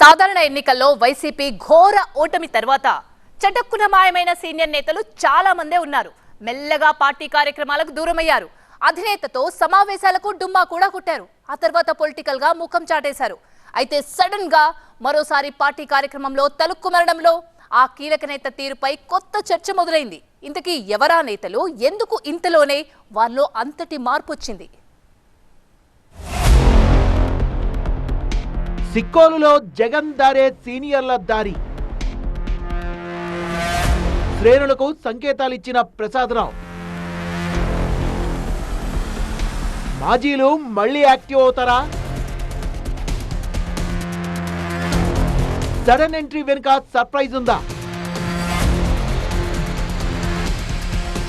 సాధారణ ఎన్నికల్లో వైసీపీ ఘోర ఓటమి తర్వాత చటక్కున మాయమైన సీనియర్ నేతలు చాలా మందే ఉన్నారు. మెల్లగా పార్టీ కార్యక్రమాలకు దూరమయ్యారు. అధినేతతో సమావేశాలకు డుమ్మా కూడా కొట్టారు. ఆ తర్వాత పొలిటికల్గా ముఖం చాటేశారు. అయితే సడన్గా మరోసారి పార్టీ కార్యక్రమంలో తలుక్కుమరడంలో ఆ కీలక నేత తీరుపై కొత్త చర్చ మొదలైంది. ఇంతకీ ఎవరా నేతలు? ఎందుకు ఇంతలోనే వారిలో అంతటి మార్పు వచ్చింది సిక్కోలులో జగన్ దారే సీనియర్ల దారి. శ్రేణులకు సంకేతాలిచ్చిన ప్రసాదరావు. మాజీలు మళ్ళీ యాక్టివ్ అవుతారా? సడన్ ఎంట్రీ వెనుక సర్ప్రైజ్ ఉందా?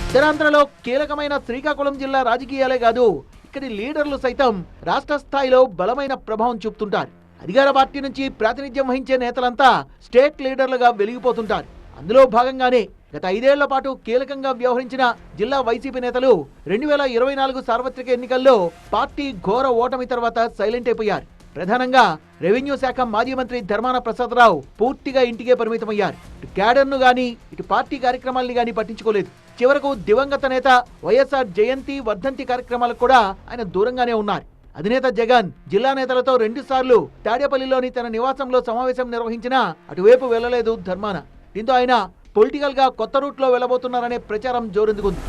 ఉత్తరాంధ్రలో కీలకమైన శ్రీకాకుళం జిల్లా రాజకీయాలే కాదు ఇక్కడి లీడర్లు సైతం రాష్ట్ర స్థాయిలో బలమైన ప్రభావం చూపుతుంటారు. అధికార పార్టీ నుంచి ప్రాతినిధ్యం వహించే నేతలంతా స్టేట్ లీడర్లుగా వెలిగిపోతుంటారు. అందులో భాగంగానే గత ఐదేళ్ళ పాటు కీలకంగా వ్యవహరించిన జిల్లా వైసీపీ నేతలు రెండు వేల ఇరవై నాలుగు సార్వత్రిక ఎన్నికల్లో పార్టీ ఘోర ఓటమి తర్వాత సైలెంట్ అయిపోయారు. ప్రధానంగా రెవెన్యూ శాఖ మాజీ మంత్రి ధర్మాన ప్రసాదరావు పూర్తిగా ఇంటికే పరిమితమయ్యారు. ఇటు క్యాడర్ను గాని ఇటు పార్టీ కార్యక్రమాల్ని గాని పట్టించుకోలేదు. చివరకు దివంగత నేత వైఎస్ఆర్ జయంతి వర్ధంతి కార్యక్రమాలకు కూడా ఆయన దూరంగానే ఉన్నారు. అధినేత జగన్ జిల్లా నేతలతో రెండు సార్లు తాడేపల్లిలోని తన నివాసంలో సమావేశం నిర్వహించినా అటువైపు వెళ్ళలేదు ధర్మాన. దీంతో ఆయన పొలిటికల్గా కొత్త రూట్లో వెళ్ళబోతున్నారనే ప్రచారం జోరెందుకుంది.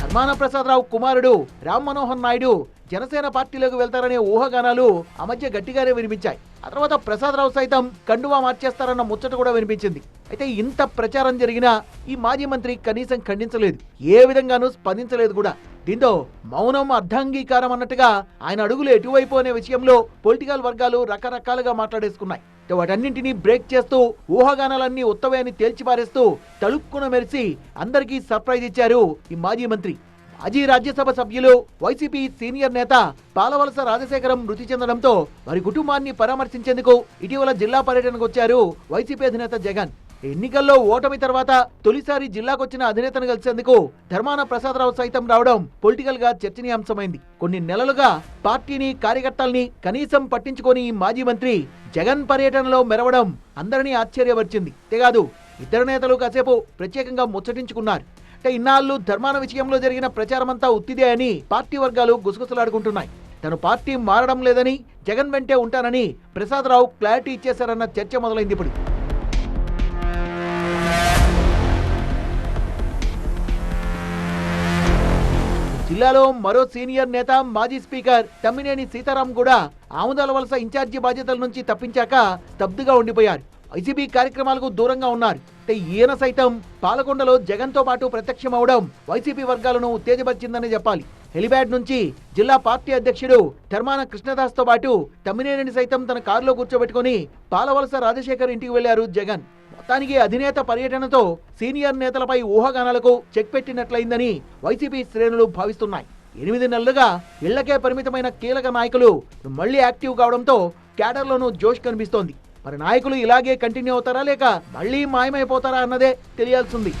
ధర్మాన ప్రసాదరావు కుమారుడు రామ్ మనోహర్ నాయుడు జనసేన పార్టీలోకి వెళ్తారనే ఊహాగానాలు ఆ మధ్య గట్టిగానే వినిపించాయి. ఆ తర్వాత ప్రసాదరావు సైతం కండువా మార్చేస్తారన్న ముచ్చట కూడా వినిపించింది. అయితే ఇంత ప్రచారం జరిగినా ఈ మాజీ మంత్రి కనీసం ఖండించలేదు. ఏ విధంగానూ స్పందించలేదు కూడా. దీంతో మౌనం అర్ధాంగీకారం అన్నట్టుగా ఆయన అడుగులు ఎటువైపు అనే విషయంలో పొలిటికల్ వర్గాలు రకరకాలుగా మాట్లాడేసుకున్నాయి. వాటన్నింటినీ బ్రేక్ చేస్తూ ఊహాగానాలన్నీ ఉత్తవే అని తేల్చిపారేస్తూ తలుక్కున మెరిసి అందరికీ సర్ప్రైజ్ ఇచ్చారు ఈ మాజీ మంత్రి. మాజీ రాజ్యసభ సభ్యులు వైసీపీ సీనియర్ నేత పాలవలస రాజశేఖరం మృతి చెందడంతో వారి కుటుంబాన్ని పరామర్శించేందుకు ఇటీవల జిల్లా పర్యటనకు వచ్చారు వైసీపీ అధినేత జగన్. ఎన్నికల్లో ఓటమి తర్వాత తొలిసారి జిల్లాకొచ్చిన అధినేతను కలిసేందుకు ధర్మాన ప్రసాదరావు సైతం రావడం పొలిటికల్గా చర్చనీయాంశమైంది. కొన్ని నెలలుగా పార్టీని కార్యకర్తల్ని కనీసం పట్టించుకొని ఈ మాజీ మంత్రి జగన్ పర్యటనలో మెరవడం అందరినీ ఆశ్చర్యపరిచింది. అంతేకాదు ఇద్దరు నేతలు కాసేపు ప్రత్యేకంగా ముచ్చటించుకున్నారు. ఇన్నాళ్ళు ధర్మాన విషయంలో జరిగిన ప్రచారమంతా ఉత్తిదే అని పార్టీ వర్గాలు గుసగుసలాడుకుంటున్నాయి. తను పార్టీ మారడం లేదని జగన్ వెంటే ఉంటానని ప్రసాదరావు క్లారిటీ ఇచ్చేశారన్న చర్చ మొదలైంది ఇప్పుడు. జిల్లాలో మరో సీనియర్ నేత మాజీ స్పీకర్ తమ్మినేని సీతారాం కూడా ఆముదాల వలస ఇన్ఛార్జి బాధ్యతల నుంచి తప్పించాక స్తబ్దుగా ఉండిపోయారు. వైసీపీ కార్యక్రమాలకు దూరంగా ఉన్నారు. అంటే ఈయన సైతం పాలకొండలో జగన్తో పాటు ప్రత్యక్షమవడం వైసీపీ వర్గాలను ఉత్తేజపరిచిందని చెప్పాలి. హెలిప్యాడ్ నుంచి జిల్లా పార్టీ అధ్యక్షుడు ధర్మాన కృష్ణదాస్తో పాటు తమ్మినేనిని సైతం తన కారులో కూర్చోబెట్టుకుని పాలవలస రాజశేఖర్ ఇంటికి వెళ్ళారు జగన్. మొత్తానికి అధినేత పర్యటనతో సీనియర్ నేతలపై ఊహాగానాలకు చెక్ పెట్టినట్లయిందని వైసీపీ శ్రేణులు భావిస్తున్నాయి. ఎనిమిది నెలలుగా ఇళ్ళకే పరిమితమైన కీలక నాయకులు మళ్ళీ యాక్టివ్ కావడంతో క్యాడర్లోనూ జోష్ కనిపిస్తోంది. మరి నాయకులు ఇలాగే కంటిన్యూ అవుతారా లేక మళ్ళీ మాయమైపోతారా అన్నదే తెలియాల్సింది.